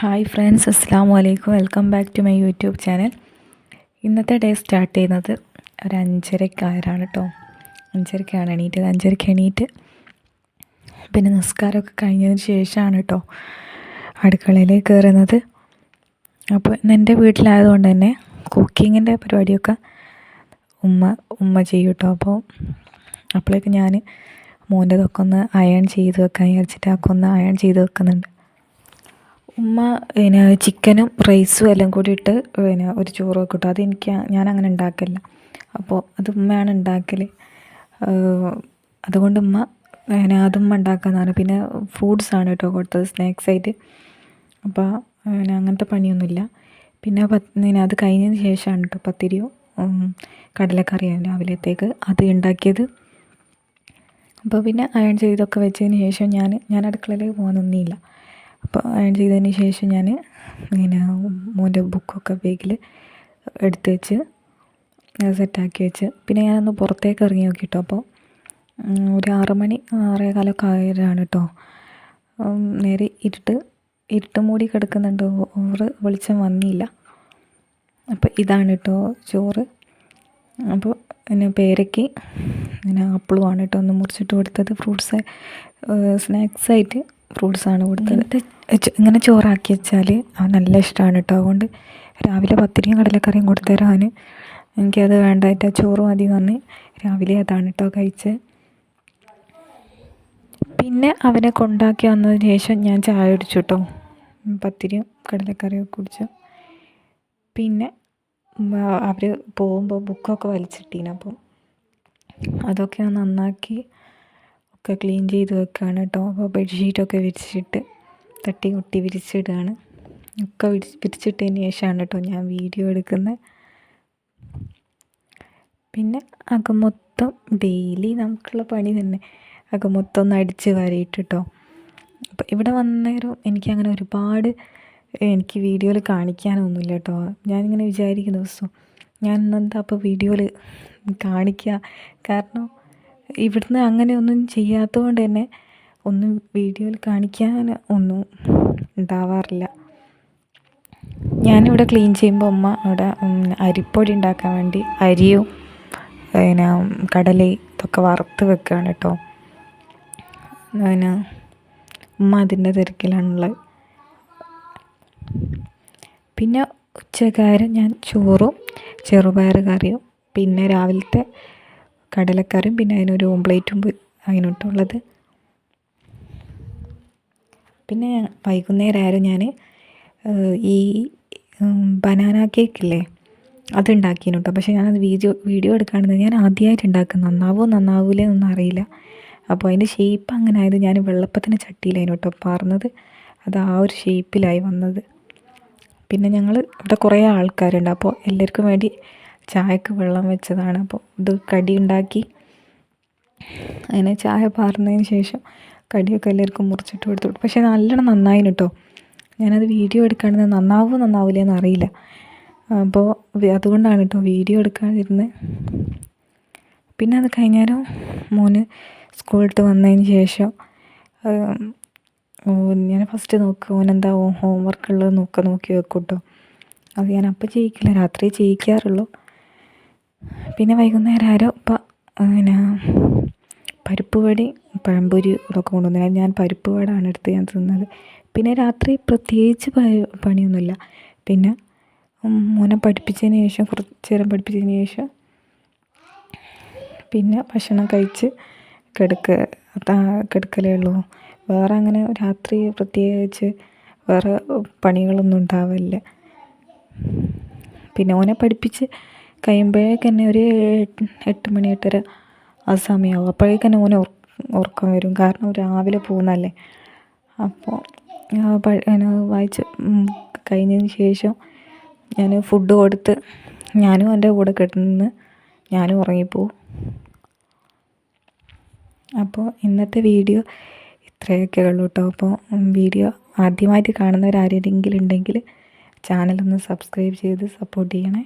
Hi friends അസ്സാം വലൈക്കും welcome back to my YouTube channel. ഇന്നത്തെ ഡേ സ്റ്റാർട്ട് ചെയ്യുന്നത് ഒരു അഞ്ചരക്കാരാണ് കേട്ടോ അഞ്ചരക്കാണ് എണീറ്റത് അഞ്ചരക്ക് എണീറ്റ് പിന്നെ നിസ്കാരമൊക്കെ കഴിഞ്ഞതിന് ശേഷമാണ് കേട്ടോ അടുക്കളയിൽ കയറുന്നത് അപ്പോൾ ഇന്ന് എന്റെ വീട്ടിലായതുകൊണ്ട് തന്നെ കുക്കിങ്ങിന്റെ പരിപാടിയൊക്കെ ഉമ്മ ഉമ്മ ചെയ്യും കേട്ടോ അപ്പോൾ അപ്പോഴേക്ക് ഞാൻ മോന്റെതൊക്കെ ഒന്ന് അയൺ ചെയ്ത് വെക്കാൻ വിചാരിച്ചിട്ട് ഒക്കെ ഒന്ന് അയൺ ചെയ്ത് വെക്കുന്നുണ്ട്. ഉമ്മ പിന്നെ ചിക്കനും റൈസും എല്ലാം കൂടി ഇട്ട് പിന്നെ ഒരു ചോറ് വെക്കും അത് എനിക്ക് ഞാൻ അങ്ങനെ ഉണ്ടാക്കില്ല അപ്പോൾ അത് ഉമ്മയാണ് ഉണ്ടാക്കൽ അതുകൊണ്ട് ഉമ്മ പിന്നെ അതുമ്മ ഉണ്ടാക്കാന്നാണ് പിന്നെ ഫ്രൂട്ട്സ് ആണ് കേട്ടോ കൊടുത്തത് സ്നാക്സ് ആയിട്ട്. അപ്പോൾ പിന്നെ അങ്ങനത്തെ പണിയൊന്നുമില്ല. പിന്നെ പിന്നെ അത് കഴിഞ്ഞതിന് ശേഷമാണ് കേട്ടോ പത്തിരിയോ കടലക്കറിയാണ് രാവിലത്തേക്ക് അത് ഉണ്ടാക്കിയത്. അപ്പോൾ പിന്നെ അയൺ ചെയ്തൊക്കെ വെച്ചതിന് ശേഷം ഞാൻ ഞാൻ അടുക്കളയിലേക്ക് പോകാൻ നിന്നില്ല. അപ്പോൾ അയൺ ചെയ്തതിന് ശേഷം ഞാൻ ഇങ്ങനെ മോന്റെ ബുക്കൊക്കെ ബാഗിൽ എടുത്ത് വെച്ച് സെറ്റാക്കി വെച്ച്. പിന്നെ ഞാനൊന്ന് പുറത്തേക്ക് ഇറങ്ങി നോക്കി നോക്കിട്ടോ. അപ്പോൾ ഒരു ആറ് മണി ആറേകാലൊക്കെ ആയതാണ് കേട്ടോ നേരെ ഇരുട്ട് ഇരുട്ട് മൂടി കിടക്കുന്നുണ്ട്. ഓറ് വെളിച്ചം വന്നില്ല. അപ്പോൾ ഇതാണ് കേട്ടോ ചോറ്. അപ്പോൾ പിന്നെ പേരയ്ക്ക് പിന്നെ ആപ്പിളുമാണ് കേട്ടോ ഒന്ന് മുറിച്ചിട്ട് കൊടുത്തത്. ഫ്രൂട്ട്സ് സ്നാക്സായിട്ട് ഫ്രൂട്ട്സാണ് കൊടുത്തത്. ഇങ്ങനെ ചോറാക്കി വെച്ചാൽ അവൻ നല്ല ഇഷ്ടമാണ് കേട്ടോ അതുകൊണ്ട് രാവിലെ പത്തിരിയും കടലക്കറിയും കൊടുത്തരാൻ എനിക്കത് വേണ്ടായിട്ട് ചോറ് മതി എന്ന് രാവിലെ അതാണ് കേട്ടോ കഴിച്ചത് പിന്നെ അവനെ കൊണ്ടാക്കി വന്നതിന് ശേഷം ഞാൻ ചായ കുടിച്ചു കേട്ടോ പത്തിരിയും കടലക്കറിയും കുടിച്ചു. പിന്നെ അവർ പോകുമ്പോൾ ബുക്കൊക്കെ വലിച്ചിട്ടീന്. അപ്പം അതൊക്കെ നന്നാക്കി ഒക്കെ ക്ലീൻ ചെയ്ത് വെക്കുകയാണ് കേട്ടോ അപ്പോൾ ബെഡ്ഷീറ്റൊക്കെ വിരിച്ചിട്ട് തട്ടി കൊട്ടി വിരിച്ചിടുകയാണ്. ഒക്കെ വിരിച്ച് വിരിച്ചിട്ടതിന് ശേഷമാണ് കേട്ടോ ഞാൻ വീഡിയോ എടുക്കുന്നത്. പിന്നെ അകം മൊത്തം ഡെയിലി നമുക്കുള്ള പണി തന്നെ. അകം മൊത്തം ഒന്ന് അടിച്ച് വാരിയിട്ട് കേട്ടോ. അപ്പോൾ ഇവിടെ വന്നേരം എനിക്കങ്ങനെ ഒരുപാട് എനിക്ക് വീഡിയോയിൽ കാണിക്കാനൊന്നുമില്ല കേട്ടോ. ഞാനിങ്ങനെ വിചാരിക്കുന്ന ദിവസവും ഞാൻ ഇന്നെന്താ അപ്പോൾ വീഡിയോയിൽ കാണിക്കുക? കാരണം ഇവിടുന്ന് അങ്ങനെ ഒന്നും ചെയ്യാത്തത് കൊണ്ട് തന്നെ ഒന്നും വീഡിയോയിൽ കാണിക്കാൻ ഒന്നും ഉണ്ടാവാറില്ല. ഞാനിവിടെ ക്ലീൻ ചെയ്യുമ്പോൾ ഉമ്മ അവിടെ അരിപ്പൊടി ഉണ്ടാക്കാൻ വേണ്ടി അരിയും പിന്നെ കടല ഇതൊക്കെ വറുത്ത് വെക്കുകയാണ് കേട്ടോ. പിന്നെ ഉമ്മ അതിന്റെ തിരക്കിലാണുള്ളത് പിന്നെ ഉച്ചകാരം ഞാൻ ചോറും ചെറുപയർ കറിയും പിന്നെ രാവിലത്തെ കടലക്കറിയും പിന്നെ അതിനൊരു ഓംപ്ലേറ്റും അതിനോട്ടുള്ളത് പിന്നെ വൈകുന്നേരം ആയാലും ഞാൻ ഈ ബനാന കേക്കില്ലേ അതുണ്ടാക്കിയിരുന്നു കേട്ടോ പക്ഷേ ഞാനത് വീഡിയോ വീഡിയോ എടുക്കാണ്ട് ഞാൻ ആദ്യമായിട്ട് ഉണ്ടാക്കുന്നത്. നന്നാവോ നന്നാവൂലേ എന്നൊന്നും അറിയില്ല. അപ്പോൾ അതിന്റെ ഷേപ്പ് അങ്ങനെ ആയത് ഞാൻ വെള്ളപ്പത്തിന്റെ ചട്ടിയിലായിരുന്നു കേട്ടോ പാർന്നത്. അത് ആ ഒരു ഷേപ്പിലായി വന്നത്. പിന്നെ ഞങ്ങൾ ഇവിടെ കുറേ ആൾക്കാരുണ്ട്. അപ്പോൾ എല്ലാവർക്കും വേണ്ടി ചായക്ക് വെള്ളം വെച്ചതാണ്. അപ്പോൾ ഇത് കടി ഉണ്ടാക്കി. അങ്ങനെ ചായ പാർന്നതിന് ശേഷം കടിയൊക്കെ എല്ലാവർക്കും മുറിച്ചിട്ട് കൊടുത്തു പക്ഷേ നല്ലോണം നന്നായി കേട്ടോ ഞാനത് വീഡിയോ എടുക്കാണ്ട് നന്നാവുമോ നന്നാവില്ല എന്നറിയില്ല. അപ്പോൾ അതുകൊണ്ടാണ് കേട്ടോ വീഡിയോ എടുക്കാതിരുന്നത് പിന്നെ അത് കഴിഞ്ഞാലും മോന് സ്കൂളിട്ട് വന്നതിന് ശേഷം ഞാൻ ഫസ്റ്റ് നോക്കുക ഓനെന്താ ഹോം വർക്ക് ഉള്ളത് നോക്കുക നോക്കി വെക്കും കേട്ടോ അത് ഞാൻ അപ്പം ചെയ്യിക്കില്ല രാത്രി ചെയ്യിക്കാറുള്ളൂ. പിന്നെ വൈകുന്നേരം ആരോ ഇപ്പം പിന്നെ പരിപ്പ് വടി പഴംപൊരി കൊണ്ടുവന്നു ഞാൻ പരിപ്പ് വടാണ് എടുത്ത് ഞാൻ തിന്നത്. പിന്നെ രാത്രി പ്രത്യേകിച്ച് പണിയൊന്നുമില്ല. പിന്നെ മോനെ പഠിപ്പിച്ചതിന് ശേഷം കുറച്ച് നേരം പഠിപ്പിച്ചതിന് ശേഷം പിന്നെ ഭക്ഷണം കഴിച്ച് കിടക്ക കിടക്കലേ ഉള്ളൂ. വേറെ അങ്ങനെ രാത്രി പ്രത്യേകിച്ച് വേറെ പണികളൊന്നും ഉണ്ടാവില്ല പിന്നെ ഓനെ പഠിപ്പിച്ച് കഴിയുമ്പോഴേക്ക് തന്നെ ഒരു എട്ട് മണി എട്ടര ആ സമയമാവും. അപ്പോഴേക്ക് തന്നെ ഓന് ഉറക്കം വരും. കാരണം രാവിലെ പോകുന്നതല്ലേ. അപ്പോൾ വായിച്ച് കഴിഞ്ഞതിന് ശേഷം ഞാൻ ഫുഡ് കൊടുത്ത് ഞാനും എന്റെ കൂടെ കിടന്ന് ഞാനും ഉറങ്ങിപ്പോവും. അപ്പോൾ ഇന്നത്തെ വീഡിയോ ഇത്രയൊക്കെ ഉള്ളൂ കേട്ടോ. അപ്പോൾ വീഡിയോ ആദ്യമായിട്ട് കാണുന്നവരാരെങ്കിലും ഉണ്ടെങ്കിൽ ചാനലൊന്ന് സബ്സ്ക്രൈബ് ചെയ്ത് സപ്പോർട്ട് ചെയ്യണേ.